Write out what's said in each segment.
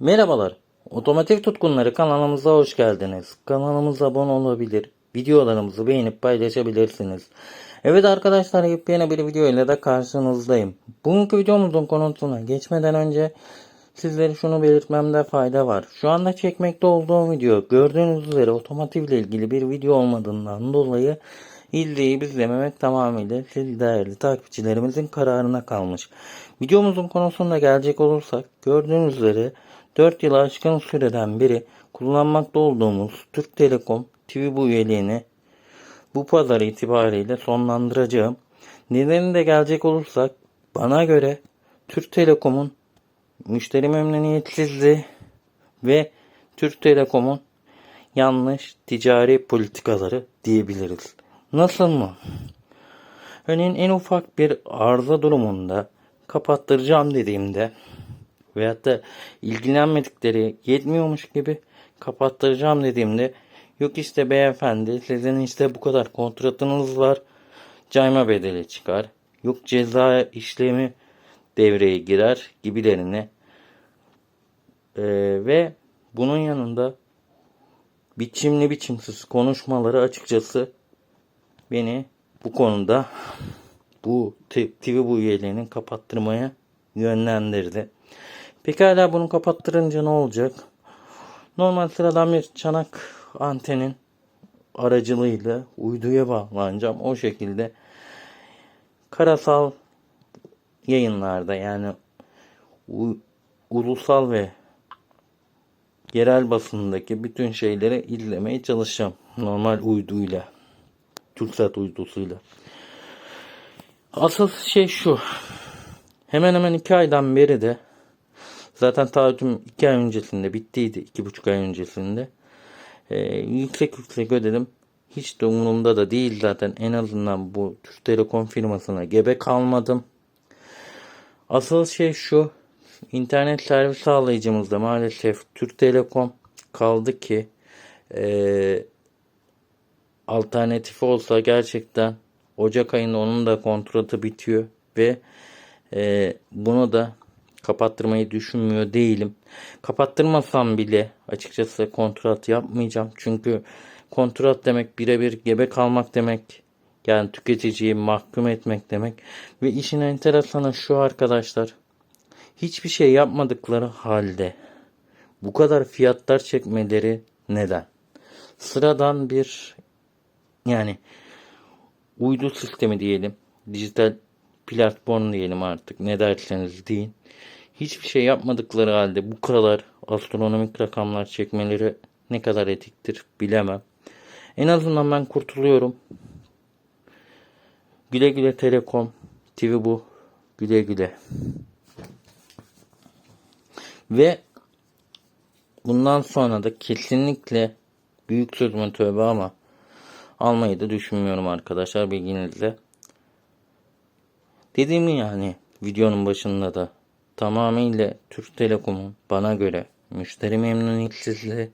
Merhabalar. Otomotiv tutkunları kanalımıza hoş geldiniz. Kanalımıza abone olabilir, videolarımızı beğenip paylaşabilirsiniz. Evet arkadaşlar yepyeni bir video ile de karşınızdayım. Bugünkü videomuzun konusuna geçmeden önce sizlere şunu belirtmemde fayda var. Şu anda çekmekte olduğum video gördüğünüz üzere otomotiv ile ilgili bir video olmadığından dolayı izleyip izlememek tamamıyla siz değerli takipçilerimizin kararına kalmış. Videomuzun konusuna gelecek olursak gördüğünüz üzere 4 yılı aşkın süreden beri kullanmakta olduğumuz Türk Telekom TV bu üyeliğini bu pazar itibariyle sonlandıracağım. Nedenine gelecek olursak bana göre Türk Telekom'un müşteri memnuniyetsizliği ve Türk Telekom'un yanlış ticari politikaları diyebiliriz. Nasıl mı? Örneğin en ufak bir arıza durumunda kapattıracağım dediğimde veyahut da ilgilenmedikleri yetmiyormuş gibi kapattıracağım dediğimde yok işte beyefendi sizin işte bu kadar kontratınız var cayma bedeli çıkar yok ceza işlemi devreye girer gibilerine Ee, ve bunun yanında biçimli biçimsiz konuşmaları açıkçası beni bu konuda bu TV bu üyeliğini kapattırmaya yönlendirdi. Pekala bunu kapattırınca ne olacak? Normal sıradan bir çanak antenin aracılığıyla uyduya bağlanacağım. O şekilde karasal yayınlarda yani ulusal ve yerel basındaki bütün şeyleri izlemeye çalışacağım. Normal uyduyla. TürkSat uydusuyla. Asıl şey şu. Hemen hemen iki aydan beri de zaten taahhütüm iki ay öncesinde bittiydi. iki buçuk ay öncesinde. Ee, yüksek yüksek ödedim. Hiç de umurumda da değil zaten. En azından bu Türk Telekom firmasına gebe kalmadım. Asıl şey şu. internet servis sağlayıcımızda maalesef Türk Telekom kaldı ki eee alternatifi olsa gerçekten Ocak ayında onun da kontratı bitiyor ve e, bunu da kapattırmayı düşünmüyor değilim. Kapattırmasam bile açıkçası kontrat yapmayacağım. Çünkü kontrat demek birebir gebe kalmak demek. Yani tüketiciyi mahkum etmek demek. Ve işin enteresanı şu arkadaşlar. Hiçbir şey yapmadıkları halde bu kadar fiyatlar çekmeleri neden? Sıradan bir yani uydu sistemi diyelim, dijital platform diyelim artık ne derseniz deyin. Hiçbir şey yapmadıkları halde bu kadar astronomik rakamlar çekmeleri ne kadar etiktir bilemem. En azından ben kurtuluyorum. Güle güle Telekom, TV bu, güle güle. Ve bundan sonra da kesinlikle büyük sözümün tövbe ama almayı da düşünmüyorum arkadaşlar bilginizle. Dediğim yani videonun başında da tamamıyla Türk Telekom'un bana göre müşteri memnuniyetsizliği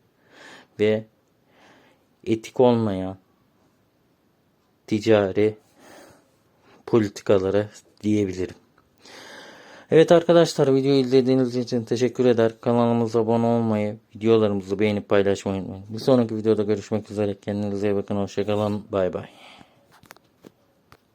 ve etik olmayan ticari politikalara diyebilirim. Evet arkadaşlar videoyu izlediğiniz için teşekkür eder. Kanalımıza abone olmayı, videolarımızı beğenip paylaşmayı unutmayın. Bir sonraki videoda görüşmek üzere. Kendinize iyi bakın. Hoşçakalın. Bay bay.